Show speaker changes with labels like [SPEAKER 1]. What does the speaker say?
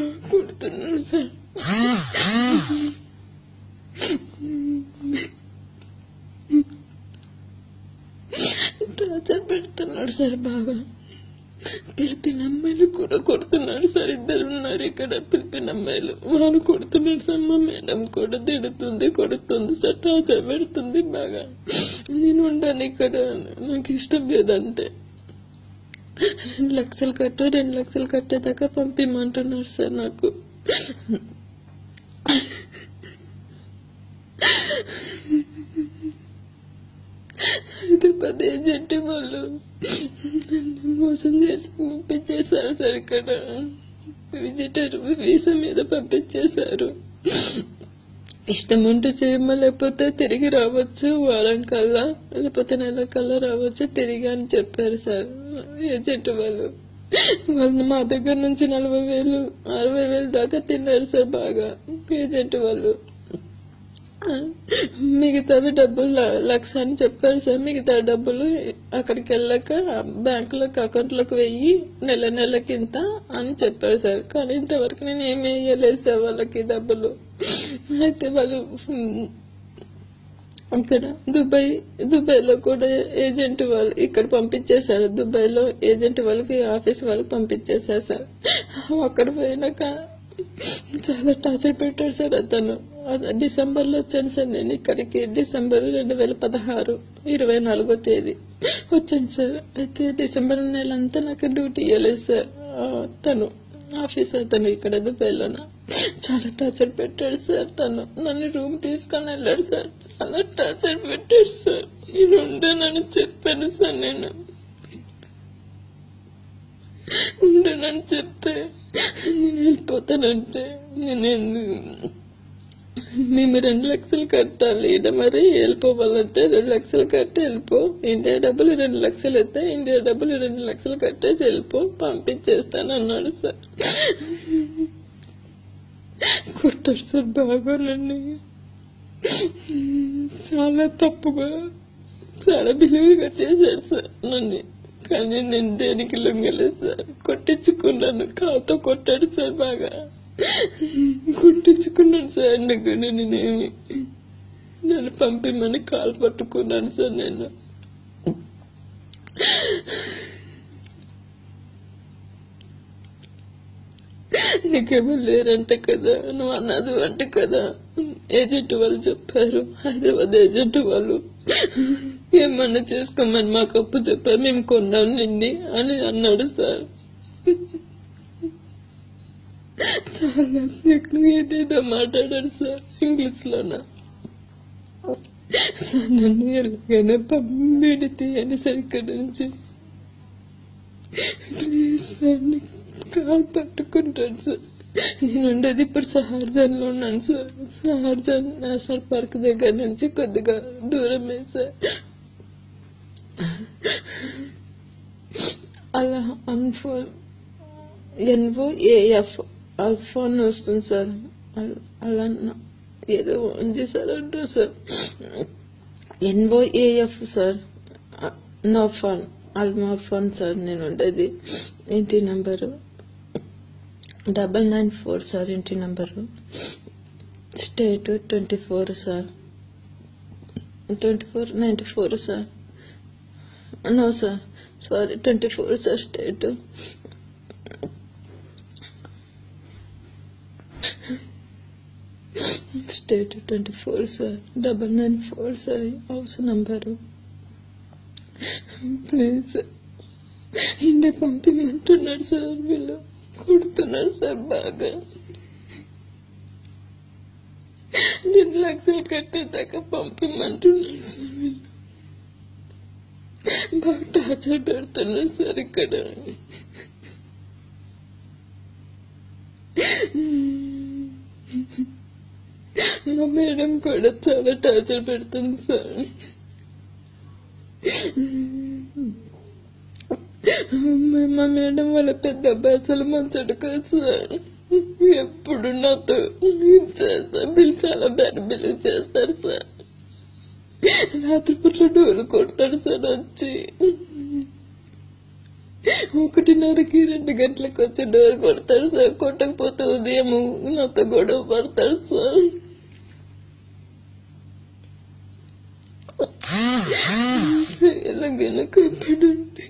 [SPEAKER 1] కొడుతున్నాడు sir. Torture పెడుతున్నాడు sir బాగా పిలిపిన అమ్మాయిలు కూడా కొడుతున్నాడు సార్. ఇద్దరు ఉన్నారు ఇక్కడ. పిలిపిన అమ్మాయిలు వాళ్ళు కొడుతున్నాడు సార్. మా మేడం కూడా తిడుతుంది కొడుతుంది సార్. టార్చర్ పెడుతుంది బాగా. నేను ఉండను ఇక్కడ. నాకు ఇష్టం లేదంటే. రెండు లక్షలు కట్టు రెండు లక్షలు కట్టేదాకా పంపిమంటున్నారు సార్ నాకు. హైదరాబాద్ ఏజెంట్ వాళ్ళు నన్ను మోసం చేసి పంపించేశారు సార్ ఇక్కడ. విజిటర్ వీసా మీద పంపించేశారు. ఇష్టం ఉంటే చేయమా లేకపోతే తిరిగి రావచ్చు వారం కల్లా లేకపోతే నెల కల్లా రావచ్చు తిరిగి అని చెప్పారు సార్. ఏజెంట్ వాళ్ళు? వాళ్ళు మా దగ్గర నుంచి నలభై వేలు అరవై వేలు దాకా తిన్నారు సార్ బాగా. ఏజెంట్ వాళ్ళు? మిగతావి డబ్బులు లక్ష అని చెప్పారు సార్. మిగతా డబ్బులు అక్కడికి వెళ్ళాక బ్యాంకులోకి అకౌంట్లోకి వెయ్యి నెల నెలకింత అని చెప్పారు సార్. కానీ ఇంతవరకు నేను ఏమి వేయలేదు సార్ వాళ్ళకి డబ్బులు. అయితే వాళ్ళు అక్కడ ఇక్కడ దుబాయ్ దుబాయ్లో కూడా ఏజెంట్ వాళ్ళు ఇక్కడ పంపించేశారు. దుబాయ్లో ఏజెంట్ వాళ్ళకి ఆఫీస్ వాళ్ళకి పంపించేశారు సార్. అక్కడ పోయినాక చాలా టార్చర్ పెట్టాడు సార్ అతను. డిసెంబర్లో వచ్చాను సార్ నేను ఇక్కడికి. డిసెంబర్ రెండు వేల పదహారు ఇరవై నాలుగో తేదీ వచ్చాను సార్. అయితే డిసెంబర్ నెలంతా నాకు డ్యూటీ ఇవ్వలేదు సార్. తను ఆఫీసర్ తను ఇక్కడ దుబాయ్లోన. చాలా టార్చర్ పెట్టాడు సార్. తను నన్ను రూమ్ తీసుకొని వెళ్ళాడు సార్. చాలా టార్చర్ పెట్టాడు సార్. నేను ఉండనని చెప్పాను సార్ నేను. ఉండనని చెప్తే నేను వెళ్ళిపోతానంటే నేను మేము రెండు లక్షలు కట్టాలి. ఈడ మరి వెళ్ళిపోవాలంటే రెండు లక్షలు కట్టి వెళ్ళిపో. ఇండియా డబ్బులు రెండు లక్షలు అయితే ఇండియా డబ్బులు రెండు లక్షలు కట్టేసి వెళ్ళిపో. పంపించేస్తాను అన్నాడు సార్. కొట్టాడు సార్ బాగా చాలా తప్పుగా చాలా బిలీవ్గా చేశాడు సార్ నన్ను. కానీ నేను దేనికి లొంగలేదు సార్. కొట్టించుకున్నాను. కాతో కొట్టాడు సార్ బాగా. కొట్టించుకున్నాను సార్ నేను నేనేమి నన్ను పంపిమని కాలు పట్టుకున్నాను సార్ నేను. నీకెవరు లేరంటే కదా నువ్వు అన్నది అంట కదా. ఏజెంట్ వాళ్ళు చెప్పారు హైదరాబాద్ ఏజెంట్ వాళ్ళు. ఏమన్నా చేసుకోమని మాకు అప్పు చెప్పారు మేము కొన్నాం నిండి అని అన్నాడు సార్. చాలా ఏదేదో మాట్లాడాడు సార్ ఇంగ్లీష్ లోన సార్ నన్ను ఎలాగైనా పంపిడి తీయండి సరిగ్గా నుంచి ప్లీజ్ సార్ నీకు కాలు పట్టుకుంటాను సార్ నేను ఉండేది ఇప్పుడు సహార్జన్ లో ఉన్నాను సార్ సహార్జన్ నేషనల్ పార్క్ దగ్గర నుంచి కొద్దిగా దూరమే సార్ అలా అన్ఫో ఎన్ఓ ఏఎఫ్ అల్ఫా అని వస్తుంది సార్ అల్- అలా నా- ఏదో ఉంది సార్ అంటారు sir NO AF sir నోఫాన్ అల్మాఫాన్ sir నేను ఉండేది ఇంటి number double nine four sir ఇంటి number state twenty four sir twenty four ninety four sir no sir sorry twenty four sir state state twenty four sir double nine four sir house number Please. ఇండే పంపిందంటున్నాడు sir వీళ్ళు కొడుతున్నారు sir బాగా. రెండు లక్షలు కట్టేదాకా పంపిమంటున్నారు sir వీళ్ళు. బాగా torture పెడుతున్నారు sir ఇక్కడ. మా మేడం కూడా చాలా టార్చర్ పెడుతుంది సార్. మా మేడం వాళ్ళ పెద్ద అబ్బాయి అసలు మంచోడు కాదు సార్. ఎప్పుడు నాతో వీళ్ళు చాలా బ్యాడ్ బిలీవ్ చేస్తారు సార్. రాత్రిపూట డోలు కొడతాడు సార్ వచ్చి. ఒకటిన్నరకి రెండు గంటలకు వచ్చి డోర్ కొడతాడు సార్. కొట్టకపోతే ఉదయం నాతో గొడవ పడతాడు సార్. ఎలాగైనా కప్పడండి